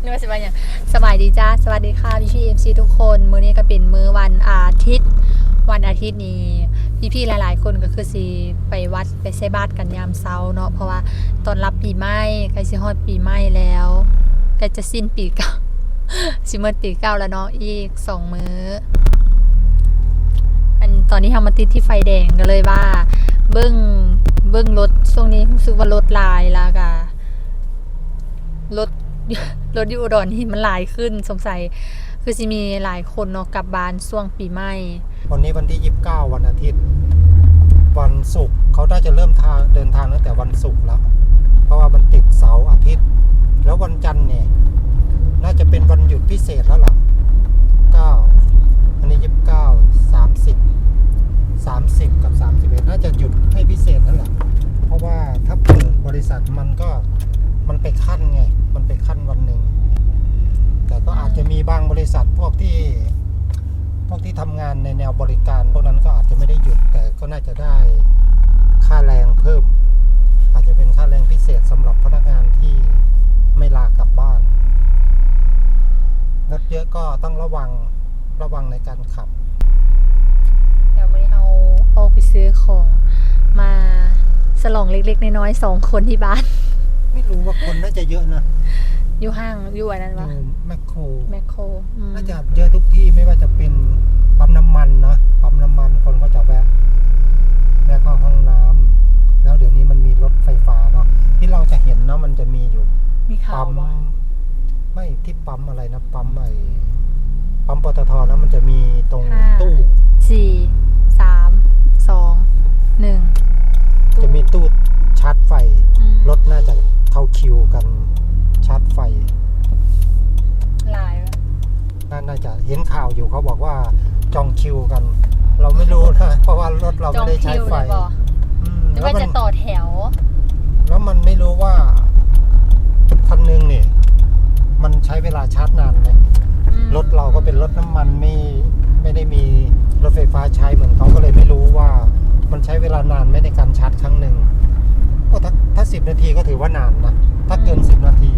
นึกว่าสบวันอย่างสบายดีจ้าสวัสดีค่ะพี่พี่เอฟซีทุกคน มื้อนี้ก็เป็นมื้อวันอาทิตย์ วันอาทิตย์นี้พี่พี่ๆหลาย ๆ คนก็คือสิไปวัดไปใส่บาตกันยามเช้าเนาะเพราะว่าตอนรับปีใหม่ใกล้สิฮอดปีใหม่แล้วใกล้จะสิ้นปีเก่าสิหมดปีเก่าแล้วเนาะอีกสองมื้อ อันตอนนี้ทำมาติดที่ไฟแดงก็เลยว่า เบิ้งเบิ้งรถช่วงนี้รู้สึกว่ารถลายแลวกะ รถรถอยู่อุดรนี่มันหลายขึ้นสงสัยคือสิมีหลายคนเนาะกลับบ้านช่วงปีใหม่ วันนี้วันที่ 29 วันอาทิตย์ วันศุกร์เขาน่าจะเริ่มทางเดินทางตั้งแต่วันศุกร์แล้ว เพราะว่ามันติดเสาร์อาทิตย์ แล้ววันจันทร์เนี่ย น่าจะเป็นวันหยุดพิเศษแล้วล่ะ9อันนี้ 29 30 30 กับ 31 น่าจะหยุดให้พิเศษนั่นแหละเพราะว่าถ้าเปิดบริษัทมันก็ มันไปขั้นไง มันไปขั้นวันหนึ่ง แต่ก็อาจจะมีบางบริษัทพวกที่ พวกที่ทำงานในแนวบริการ พวกนั้นก็อาจจะไม่ได้หยุด แต่ก็น่าจะได้ค่าแรงเพิ่ม อาจจะเป็นค่าแรงพิเศษสำหรับพนักงานที่ไม่ลากลับบ้านรถเยอะก็ต้องระวังระวังในการขับ เดี๋ยววันนี้เราออกไปซื้อของมาสลองเล็กๆ น้อยๆสองคนที่บ้าน ไม่รู้ว่าคนน่าจะเยอะนะอยู่ห้างอยู่อันนั้นวะอยู่แมคโครแมคโครอืมน่าจะเยอะทุกที่ไม่ว่าจะเป็นปั๊มน้ำมันนะปั๊มน้ำมันคนก็จะแวะแวะเข้าห้องน้ำแล้วเดี๋ยวนี้มันมีรถไฟฟ้าเนาะที่เราจะเห็นเนาะมันจะมีอยู่มีข่าวปั๊มวะไม่ที่ปั๊มอะไรนะปั๊มไอ้ปั๊มปตทแล้วมันจะมีตรงตู้สี่สาม เห็นข่าวอยู่เขาบอกว่าจองคิวกัน เราไม่รู้นะเพราะว่ารถเราจอไม่งได้ใช้คิวไฟเลยบอกอืมหรือแล้วว่ามัจะนต่อแถว แล้วมันไม่รู้ว่าคันหนึงเนี่ยมันใช้เวลาชาร์จนานไหม อืมรถเราก็เป็นรถน้ำมันไม่ไม่ได้มีรถไฟฟ้าใช้เหมือนเขาก็เลยไม่รู้ว่ามันใช้เวลานานไหมในการชาร์จครั้งหนึ่งโอ้ถ้าถ้าสิบนาทีก็ถือว่านานนะ ถ้าเกินสิบนาที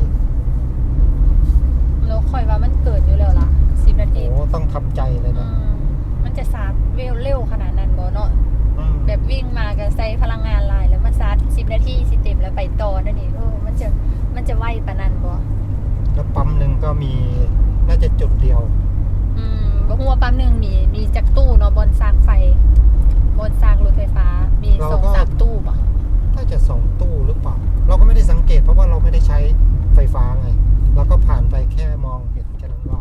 แล้วไปต่อนั่นนี่เออมันจะมันจะไวปานนั้นบ่แล้วปั๊มหนึ่งก็มีน่าจะจุดเดียว อืมบ่ฮู้ว่าปั๊มหนึงมีมีจักตู้เนาะบนซากไฟ บนซากรถไฟฟ้า มีสองสามตู้บ่น่าจะสองตู้หรือเปล่า เราก็ไม่ได้สังเกตเพราะว่าเราไม่ได้ใช้ไฟฟ้าไงเราก็ผ่านไปแค่มองเห็นแค่นั้นว่า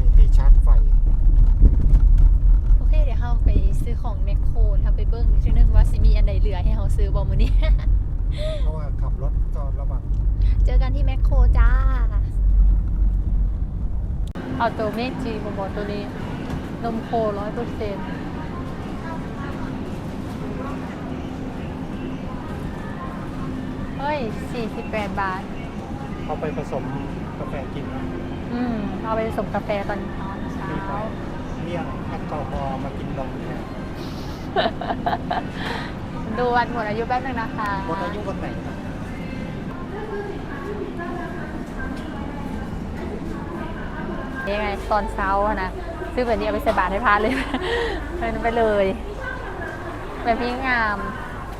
มีที่ชาร์จไฟ โอเคเดี๋ยวเฮาไปซื้อของแมคโครนะคะไปเบิ่งอีกทีนึงว่าสิมีอันใดเหลือให้เฮาซื้อบ่มื้อนี้ เพราะว่าขับรถก็ระวัง เจอกันที่แมคโครจ้า เอาตัวเมจิบบอกตัวนี้ นมโคร้อยเปอร์เซ็นต์เฮ้ยสี่สิบแปดบาท เอาไปผสมกาแฟกินนะอืม เอาไปผสมกาแฟตอนตอนเช้าดีไปเลี่ยงแอลกอฮอล์มากินนมแทน ดูวันหมดอายุแป๊บนึงนะคะหมดอายุวันไหนนะยังไงตอนเช้าอะนะซื้อแบบนี้เอาไปใส่บาตรให้พระเลยเป็นไปเลย แบบนี้งาม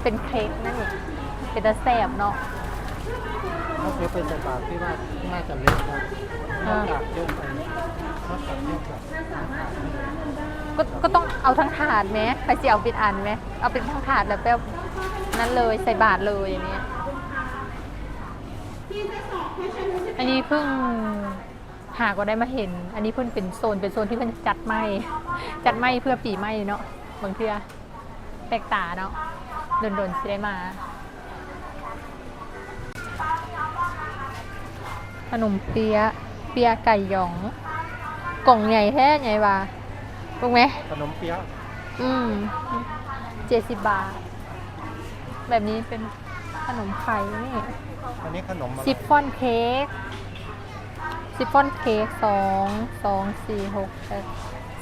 เป็นเค้กนั่นเองเป็นตะแสบเนาะถ้าซื้อไปใส่บาตรพี่ว่าน่าจะเล็กนะนอ่าอกจากเรื่องไปนอกจากเรื่องแบบอาหารนี่ ก็ก็ต้องเอาทั้งถาดไหมใครจะเอาเป็นอันไหมเอาเป็นทั้งถาดแล้วแบบนั้นเลยใส่บาทเลยอย่างนี้ยอันนี้เพิ่งหาก็ได้มาเห็น อันนี้เพิ่งเป็นโซนเป็นโซนที่เพิ่งจัดไม่จัดไม่เพื่อปีไม่เนาะบางเทื่อแปลกตาเนาะโดนๆสิได้มา ขนมเปี๊ยะเปี๊ยะไก่หยอง กล่องใหญ่แท้ใหญ่ว่า ถูกไหมขนมเปี๊ยะอืมเจ็ดสิบบาท แบบนี้เป็นขนมไข่นี่อันนี้ขนมอะไรซิฟฟอนเค้กซิฟฟอนเค้กสองสองสี่หกแปด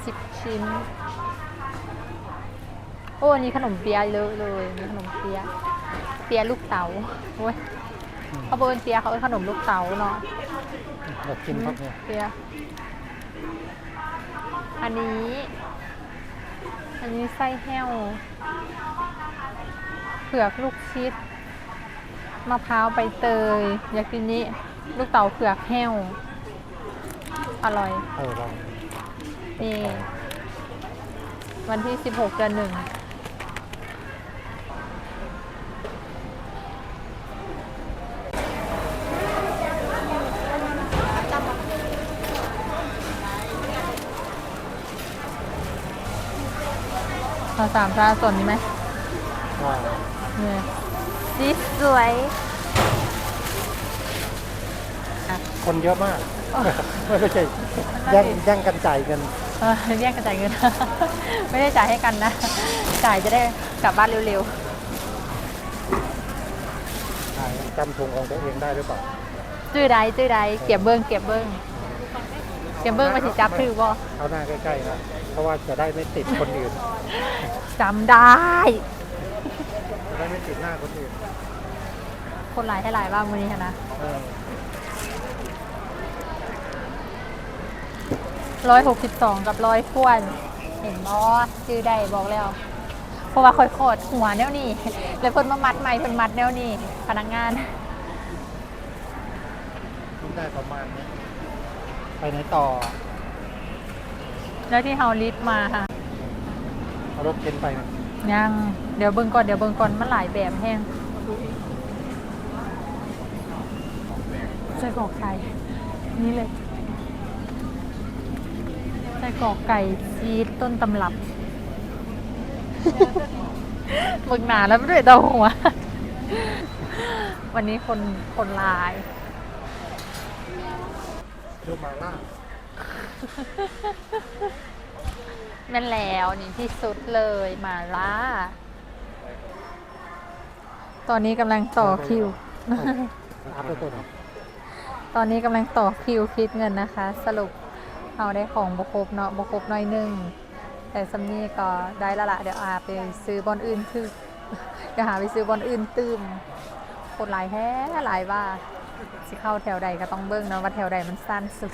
สิบชิ้น โอ้อันนี้ขนมเปี๊ยะเยอะเลยมีขนมเปี๊ยะเปี๊ยะลูกเต๋าโอ้ยเขาบอกเป็นเปียเขาเป็นขนมลูกเต๋าเนาะอยากกินครับเนี่ยเปีย อันนี้ อันนี้ไส้แห้ว เผือกลูกชิด มะพร้าวใบเตยอยากกินนี้ลูกเต๋าเผือกแห้ว อร่อย เออลองนี่ วันที่ 16เดือนหนึ่ง เราสามชาส่วนนี้ไหมว่าเนี่ยสีสวย คนเยอะมากไม่ใช่แย่งแย่งกันจ่ายเงินเออแยกกันจ่ายเงิน ไม่ได้จ่ายให้กันนะ จ่ายจะได้กลับบ้านเร็วจ่ายจำถุงของตัวเองได้หรือเปล่าๆจื้อใดจื้อใดเก็บเบิ้งเก็บเบิ้ง เก็บเบิ้งมาสิจับถือบ่เอาหน้าใกล้ๆนะเพราะว่าจะได้ไม่ติดคนอื่นจำได้ จะได้ไม่ติดหน้าคนอื่นคนหลายให้หลายบ้างวันนี้ค่ะนะเออร้อยหกสิบสองกับร้อยขวน เห็นบ่จื้อได้บอกแล้ว เพราะว่าค่อยโคดหัวแนวนี้ แล้วเพิ่นมามัดใหม่เพิ่นมัดแนวนี้พนักงานคิดได้ประมาณนี้ ไปไหนต่อ แล้วที่เฮาลิฟต์มาค่ะ เอารถเข็นไปนะยัง เดี๋ยวเบิ่งก่อนเดี๋ยวเบิ่งก่อนมันหลายแบบแห้งไส้กรอกไก่นี่เลยไส้กรอกไก่ชีสต้นตำรับ เบิ่งหนาแล้วไม่ด้วยเดาหัว วันนี้คนคนหลาย ดูมาล่าแม่นแล้วนี่ที่สุดเลยหมาล่า ตอนนี้กำลังต่อคิว อัพไปตัวหน่อยตอนนี้กำลังต่อคิวคิดเงินนะคะ สรุปเอาได้ของบครบเนาะบครบน้อยหนึง แต่ซัมนี่ก็ได้และละเดี๋ยวอาไปซื้อบอลอื่นคือเดี๋ยวหาไปซื้อบอลอื่นตืมคนหลายแท้หลายว่า สิเข้าแถวใดก็ต้องเบิ้งเนาะว่าแถวใดมันสั้นสุด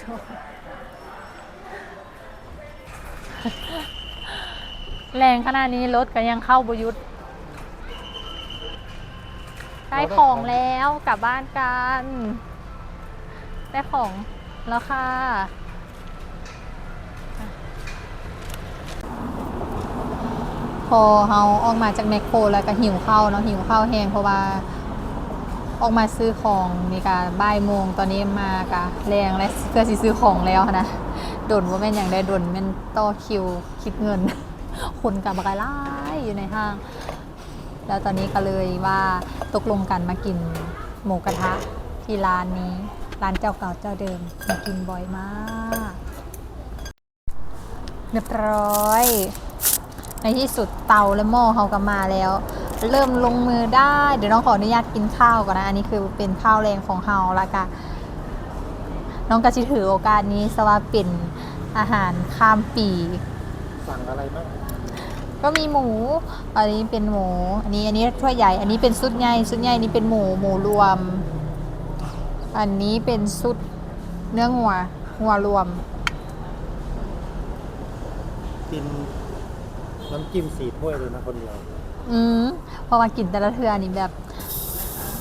แรงขนาดนี้รถก็ยังเข้าบยุทธได้ของแล้วกลับบ้านกัน ได้ของแล้วค่ะพอเฮาออกมาจากแมคโครแล้วก็หิวข้าวเนาะหิวข้าวแห้งเพราะว่า ออกมาซื้อของมีการบ่ายโมงตอนนี้มากะแรงและเพื่อสิซื้อของแล้วนะดนว่าแม่นอย่างได้ดนแม่นต่อคิวคิดเงิน คนกับกายไล่อยู่ในห้าง แล้วตอนนี้ก็เลยว่าตกลงกันมากินหมูกระทะที่ร้านนี้ ร้านเจ้าเก่าเจ้าเดิมมากินบ่อยมากเรียบร้อย ในที่สุดเตาและหม้อเขาก็มาแล้ว เริ่มลงมือได้ เดี๋ยวน้องขออนุญาตกินข้าวก่อนนะ อันนี้คือเป็นข้าวแรงของเฮาละกันน้องก็จะถือโอกาสนี้สว่าเป็นอาหารข้ามปี สั่งอะไรบ้างก็มีหมู อันนี้เป็นหมู อันนี้อันนี้ถ้วยใหญ่ อันนี้เป็นซุดใหญ่ซุดใหญ่นี่เป็นหมูหมูรวม อันนี้เป็นซุดเนื้องัวงัวรวม กินน้ำจิ้มสีถ้วยเลยนะคนเดียว อืม เพอมากินแต่ละเทือนี่แบบ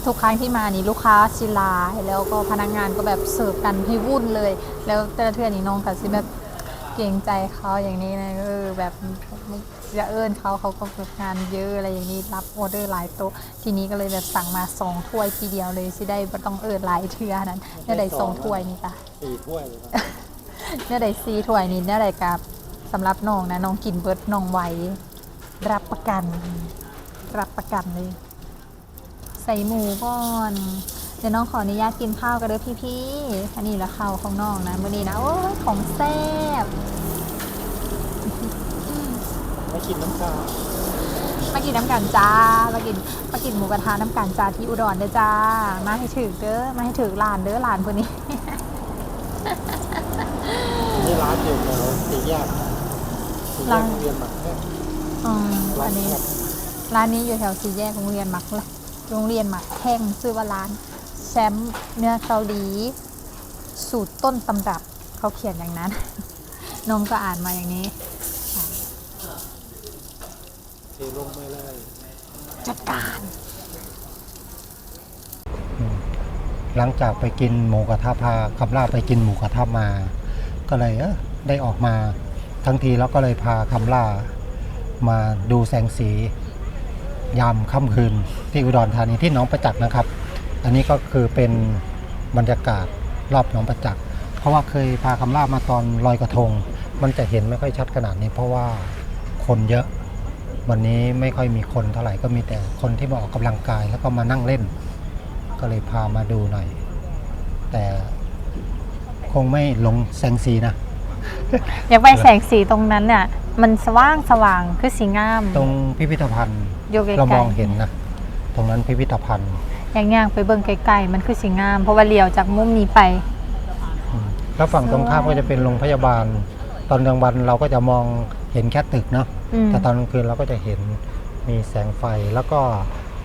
ทุกครั้งที่มานี่ลูกค้าชิลาแล้วก็พนักงานก็แบบเสิร์ฟกันให้วุ่นเลย แล้วแต่ละเทือนี่น้องก็สิแบบเกรงใจเขาอย่างนี้นะเออแบบจะเอิญเขาเขาก็แบบงานเยอะอะไรอย่างนี้รับออเดอร์หลายโต๊ะทีนี้ก็เลยแบบสั่งมาสองถ้วยทีเดียวเลยสิได้บ่ต้องเอิญหลายเทือนั้นเนี่ยได้สองถ้วยนี่ค่ะสี่ถ้วยเลยนะเนี่ยได้ซีถ้วยนี่เนี่ยได้กับสำหรับน้องนะน้องกินเบิร์ดน้องไหวรับประกัน รับประกันเลย ใส่หมูก่อนเดี๋ยวน้องขออนุญาตกินข้าวกันเด้อพี่ๆอันนี้ละข้าวของน้องนะมื้อนี้นะโอ้ยของแซ่บไม่กินน้ำชามากินน้ำกันจ้ามากินมากินหมูกระทะน้ำกันจ้าที่อุดรเด้อจ้า มาให้ถึกเด้อ มาให้ถึกหลานเด้อหลานคนนี้ นี่ร้านอยู่แถวสี่แยกสี่แยร้ากนโรงเรียนหมักแค่อืมร้าอันนนี้แคบ ร้านนี้อยู่แถวสี่แยกโรงเรียนหมักโรงเรียนหมักแข้งชื่อว่าร้านแชมป์เนื้อเกาหลี สูตรต้นตำรับเขาเขียนอย่างนั้นน้องก็อ่านมาอย่างนี้เทลงไปเลยจัดการ หลังจากไปกินหมูกระทะพาคำล่าไปกินหมูกระทะมา ก็เลยเออได้ออกมา ทั้งทีแล้วก็เลยพาคำล่ามาดูแสงสี ยามค่ำคืนที่อุดรธานีที่หน้องประจักษ์นะครับ อันนี้ก็คือเป็นบรรยากาศรอบหนองประจักษ์เพราะว่าเคยพาคำล่ามาตอนลอยกระทง มันจะเห็นไม่ค่อยชัดขนาดนี้ เพราะว่าคนเยอะ วันนี้ไม่ค่อยมีคนเท่าไหร่ก็มีแต่คนที่มาออกกำลังกาย แล้วก็มานั่งเล่น ก็เลยพามาดูหน่อย แต่คงไม่ลงแสงสีนะอยากไปแสงสีตรงนั้นเนี่ยมันสว่างสว่างคือสีงาม ตรงพิพิธภัณฑ์ อยู่ไกลเรามองเห็นนะตรงนั้นพิพิธภัณฑ์ๆย่างๆไปเบิ่งไกลๆมันคือสีงาม เพราะว่าเลี้ยวจากมุมนี้ไปอืมแล้วฝั่งตรงข้ามก็จะเป็นโรงพยาบาล ตอนกลางวันเราก็จะมองเห็นแค่ตึกเนาะอืม แต่ตอนกลางคืนเราก็จะเห็นมีแสงไฟแล้วก็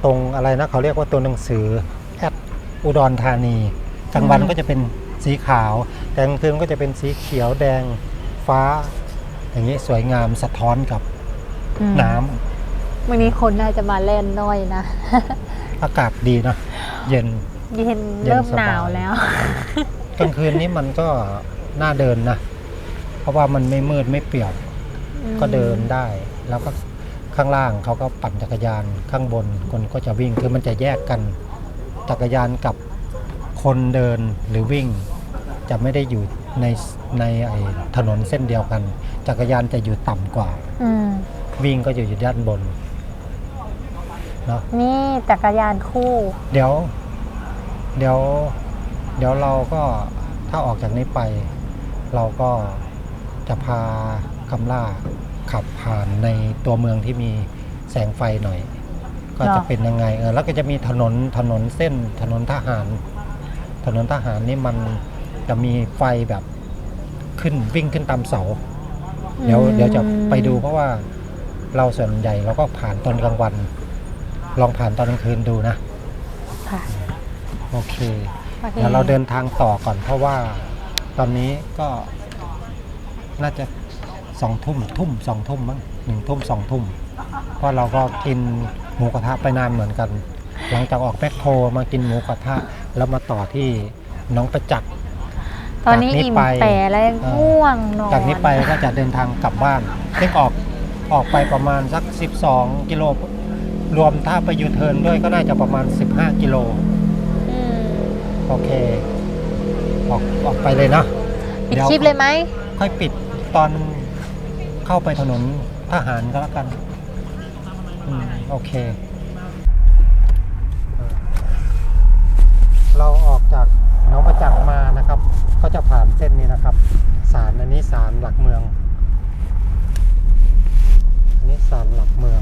ตรงอะไรนะเขาเรียกว่าตัวหนังสือแอดอุดรธานีกลางวันก็จะเป็นสีขาว แต่กลางคืนก็จะเป็นสีเขียวแดงฟ้า อย่างนี้สวยงามสะท้อนกับอืมน้ำ วันนี้คนน่าจะมาเล่นน้อยนะ อากาศดีนะเย็นเย็น เย็นเริ่มสบายหนาวแล้ว กลางคืนนี้มันก็น่าเดินนะ เพราะว่ามันไม่มืดไม่เปียก ก็เดินได้ แล้วก็ข้างล่างเขาก็ปั่นจักรยานข้างบนคนก็จะวิ่ง คือมันจะแยกกัน จักรยานกับคนเดินหรือวิ่ง จะไม่ได้อยู่ในในไอ้ถนนเส้นเดียวกัน จักรยานจะอยู่ต่ำกว่าอืมวิ่งก็อยู่อยู่ด้านบน เนาะนี่จักรยานคู่ เดี๋ยว เดี๋ยว เดี๋ยวเราก็ถ้าออกจากนี้ไป เราก็จะพาคำล่าขับผ่านในตัวเมืองที่มีแสงไฟหน่อย ก็จะเนาะเป็นยังไงเออแล้วก็จะมีถนนถนนเส้นถนนทหาร ถนนทหารนี่มันจะมีไฟแบบขึ้นวิ่งขึ้นตามเสา เดี๋ยวเดี๋ยวจะไปดูเพราะว่าเราส่วนใหญ่เราก็ผ่านตอนกลางวัน ลองผ่านตอนกลางคืนดูนะ ค่ะ โอเค โอคเดี๋ยวเราเดินทางต่อก่อนเพราะว่าตอนนี้ก็น่าจะสองทุ่มทุ่มสองทุ่มมั้งหนึ่งทุ่มสองทุ่มเพราะเราก็กินหมูกระทะไปนานเหมือนกัน หลังจากออกแบ็คโคมากินหมูกระทะแล้วมาต่อที่หน้องประจักษ์ ตอนนี้จากนี้อิ่มไปแต่แล้วเอ่อง่วงนอนจากนี้ไปก็จะเดินทางกลับบ้านซึ่งออกออกไปประมาณสัก 12 กิโล รวมถ้าไปยูเทิร์นด้วยก็น่าจะประมาณ 15 กิโล อืมโอเค ออกออกไปเลยเนาะปิดเดี๋ยวคลิปเลยไหมค่อยปิดตอนเข้าไปถนนทหารก็แล้วกันอืมโอเค เราออกจากหน้องประจักษ์มานะครับ ก็จะผ่านเส้นนี้นะครับศาลอันนี้ศาลหลักเมืองอันนี้ศาลหลักเมือง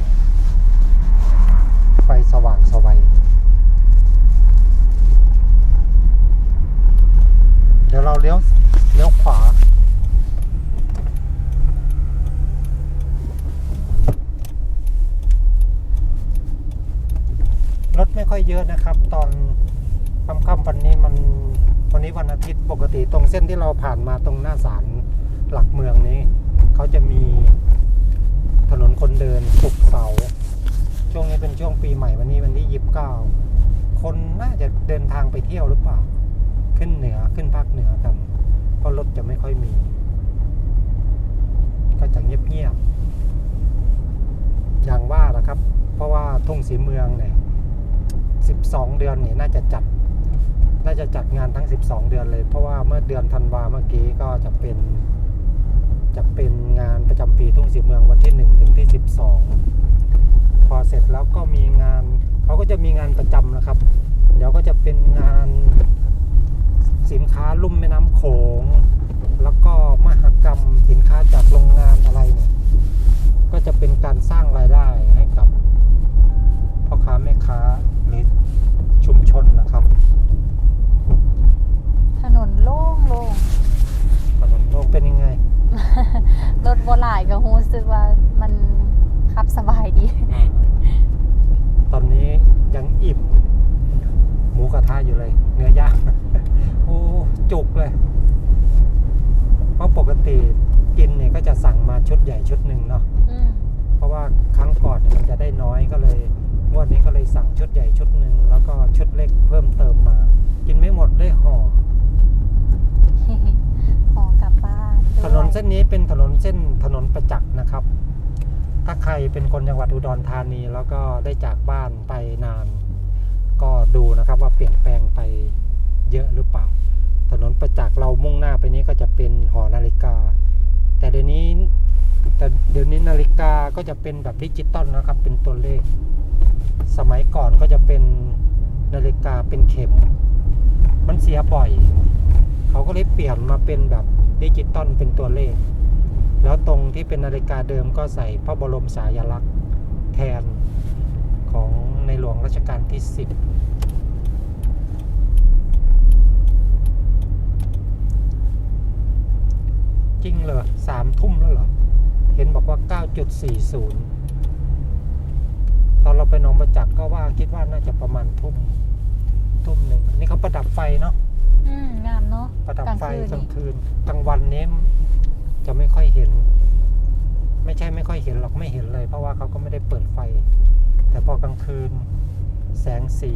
ไฟสว่างสวัยเดี๋ยวเราเลี้ยวเลี้ยวขวา รถไม่ค่อยเยอะนะครับ ตอนค่ำๆวันนี้มันวันนี้วันอาทิตย์ปกติตรงเส้นที่เราผ่านมาตรงหน้าศาลหลักเมืองนี้ เขาจะมีถนนคนเดินสุกเสาร์ ช่วงนี้เป็นช่วงปีใหม่วันนี้วันที่ยี่สิบเก้าคนน่าจะเดินทางไปเที่ยวหรือเปล่า ขึ้นเหนือขึ้นภาคเหนือกันเพราะรถจะไม่ค่อยมี ก็จะเงียบๆอย่างว่าแหละครับ เพราะว่าทุ่งสีเมืองเนี่ย12เดือนนี่น่าจะจัด น่าจะจัดงานทั้ง12เดือนเลย เพราะว่าเมื่อเดือนธันวาเมื่อกี้ก็จะเป็น จะเป็นงานประจำปีทุ่งสีเมืองวันที่1ถึงที่12พอ เสร็จแล้วก็มีงานเขาก็จะมีงานประจำนะครับ เดี๋ยวก็จะเป็นงานสินค้าลุ่มแม่น้ำโขง แล้วก็มหกรรมสินค้าจากโรงงานอะไรเนี่ยก็จะเป็นการสร้างรายได้ให้กับพ่อค้าแม่ค้าหรือชุมชนนะครับ ถนนโล่งโล่งถนนโลกเป็นยังไง รถบ่หลายก็รู้สึกว่ามัน ครับสบายดี ตอนนี้ยังอิ่ม หมูกระทะอยู่เลย เนื้อย่างโอ้จุกเลย เพราะปกติกินเนี่ยก็จะสั่งมาชุดใหญ่ชุดหนึ่งเนาะเพราะว่าครั้งก่อนมันจะได้น้อยก็เลยงวดนี้ก็เลยสั่งชุดใหญ่ชุดหนึ่งแล้วก็ชุดเล็กเพิ่มเติมมา กินไม่หมดได้ห่อห่อกลับบ้านถนนเส้นนี้เป็นถนนเส้นถนนประจักษ์นะครับ ถ้าใครเป็นคนจังหวัดอุดรธานี แล้วก็ได้จากบ้านไปนาน ก็ดูนะครับว่าเปลี่ยนแปลงไปเยอะหรือเปล่า ถนนประจักษ์เรามุ่งหน้าไปนี้ก็จะเป็นหอนาฬิกา แต่เดี๋ยวนี้แต่เดี๋ยวนี้นาฬิกาก็จะเป็นแบบดิจิตอลนะครับ เป็นตัวเลข สมัยก่อนก็จะเป็นนาฬิกาเป็นเข็ม มันเสียบ่อย เขาก็เลยเปลี่ยนมาเป็นแบบดิจิตอลเป็นตัวเลข แล้วตรงที่เป็นนาฬิกาเดิมก็ใส่พระบรมสายลักษณ์แทนของในหลวงรัชกาลที่ 10 จริงเหรอสามทุ่มแล้วเหรอ เห็นบอกว่า 9.40 ตอนเราไปหนองประจักษ์ก็ว่าคิดว่าน่าจะประมาณทุ่ม ทุ่มหนึ่ง นี่เขาประดับไฟเนาะ อืม งามเนาะ ประดับไฟกกลาลางงคืนคืน กลางวันนี้ จะไม่ค่อยเห็น ไม่ใช่ไม่ค่อยเห็นหรอกไม่เห็นเลย เพราะว่าเขาก็ไม่ได้เปิดไฟ แต่พอกลางคืน แสงสี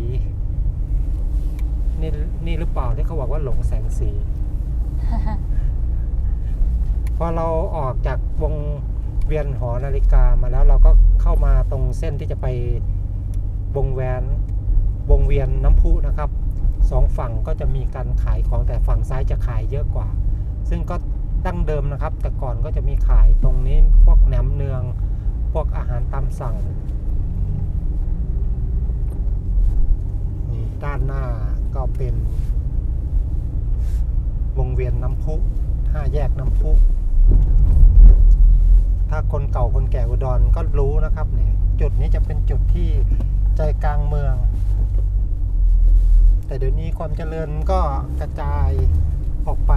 นี่นี่หรือเปล่าที่เขาบอกว่าหลงแสงสี พอเราออกจากวงเวียนหอนาฬิกามาแล้วเราก็เข้ามาตรงเส้นที่จะไปวงแหวนวงเวียนน้ำพุนะครับสองฝั่งก็จะมีการขายของแต่ฝั่งซ้ายจะขายเยอะกว่า ซึ่งก็ ดั้งเดิมนะครับ แต่ก่อนก็จะมีขายตรงนี้พวกแหนมเนือง พวกอาหารตามสั่งนี่ด้านหน้าก็เป็นวงเวียนน้ำพุห้าแยกน้ำพุถ้าคนเก่าคนแก่อุดรก็รู้นะครับเนี่ยจุดนี้จะเป็นจุดที่ใจกลางเมือง แต่เดี๋ยวนี้ความเจริญก็กระจายออกไป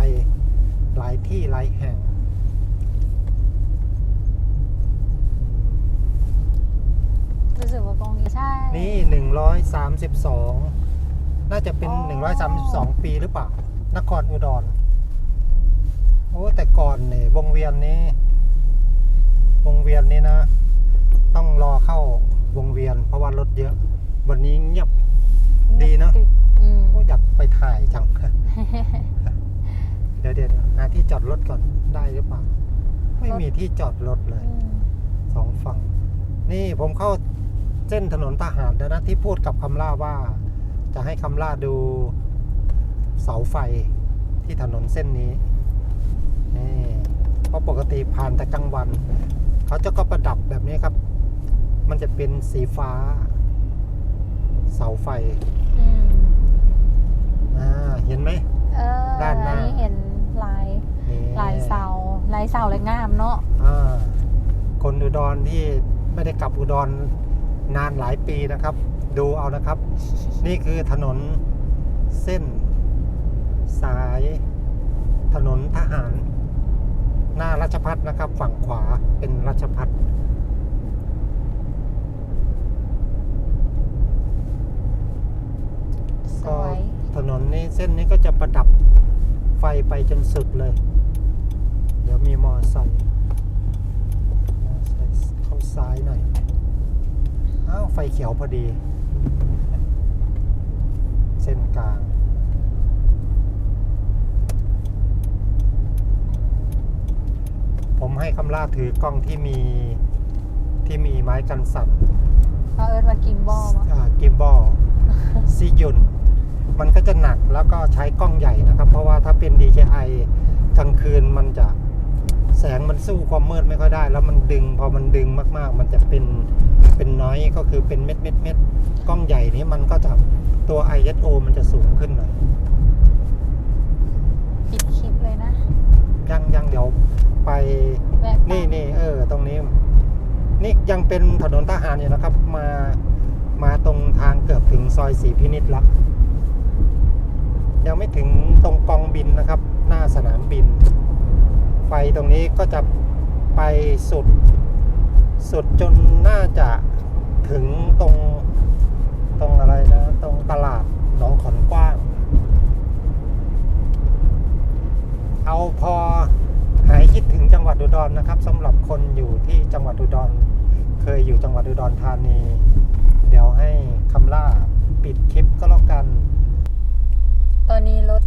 หลายที่หลายแห่ง รู้สึกว่ากองนี้ใช่ นี่หนึ่งร้อยสามสิบสองน่าจะเป็น อ๋อหนึ่งร้อยสามสิบสองปีหรือเปล่า นครอุดร โอ้แต่ก่อนเนี่ยวงเวียนนี้ วงเวียนนี้นะ ต้องรอเข้าวงเวียน เพราะว่ารถเยอะ วันนี้เงียบ ดีเนอะ อืมโอ้อยากไปถ่ายจัง เดี๋ยวเดี๋ยวหาที่จอดรถก่อนได้หรือเปล่า ไม่มีที่จอดรถเลยอืมสองฝั่ง นี่ผมเข้าเส้นถนนทหารแล้วนะที่พูดกับคำล่าว่า จะให้คำล่าดูเสาไฟที่ถนนเส้นนี้นี่เพราะปกติผ่านแต่กลางวัน เขาจะก็ประดับแบบนี้ครับ มันจะเป็นสีฟ้า เสาไฟอืมอ่าเห็นไหมเออด้านหน้าอัเห็นลาย นี่ลายเสาลายเสาเลยงามเนาะอ่าคนอุดรที่ไม่ได้กลับอุดรนานหลายปีนะครับ ดูเอานะครับ นี่คือถนนเส้น สาย ถนนทหาร หน้ารัชพัฒนะครับ ฝั่งขวาเป็นรัชพัฒสก็วยถนนนี้เส้นนี้ก็จะประดับ ไฟไปจนสุดเลย เดี๋ยวมีมอไซค์มอไซค์เข้าซ้ายหน่อย อ้าว ไฟเขียวพอดี เส้นกลางผมให้คำล่าถือกล้องที่มีที่มีไม้กันสั่นเขาเอิร์ดว่ากิมบอลวะกิมบอลซียุน มันก็จะหนักแล้วก็ใช้กล้องใหญ่นะครับ เพราะว่าถ้าเป็น DJI กลางคืนมันจะแสงมันสู้ความมืดไม่ค่อยได้ แล้วมันดึงพอมันดึงมากๆ มันจะเป็นเป็นน้อยก็คือเป็นเม็ดเม็ดเม็ดกล้องใหญ่นี้มันก็จะตัว ISO มันจะสูงขึ้นหน่อยปิดคลิปเลยนะยังยังเดี๋ยวไปแวะนี่นี่เออ ตรงนี้ นี่ยังเป็นถนนทหารอยู่นะครับ มามาตรงทางเกือบถึงซอยสีพินิษละ ยังไม่ถึงตรงกองบินนะครับ หน้าสนามบิน ไฟตรงนี้ก็จะไปสุด สุดจนน่าจะถึงตรงตรงอะไรนะ ตรงตลาดหนองขอนกว้าง เอาพอหายคิดถึงจังหวัดอุดรนนะครับสำหรับคนอยู่ที่จังหวัดอุดร เคยอยู่จังหวัดอุดรธานี เดี๋ยวให้คำล่าปิดคลิปก็แล้วกัน นนี้รถ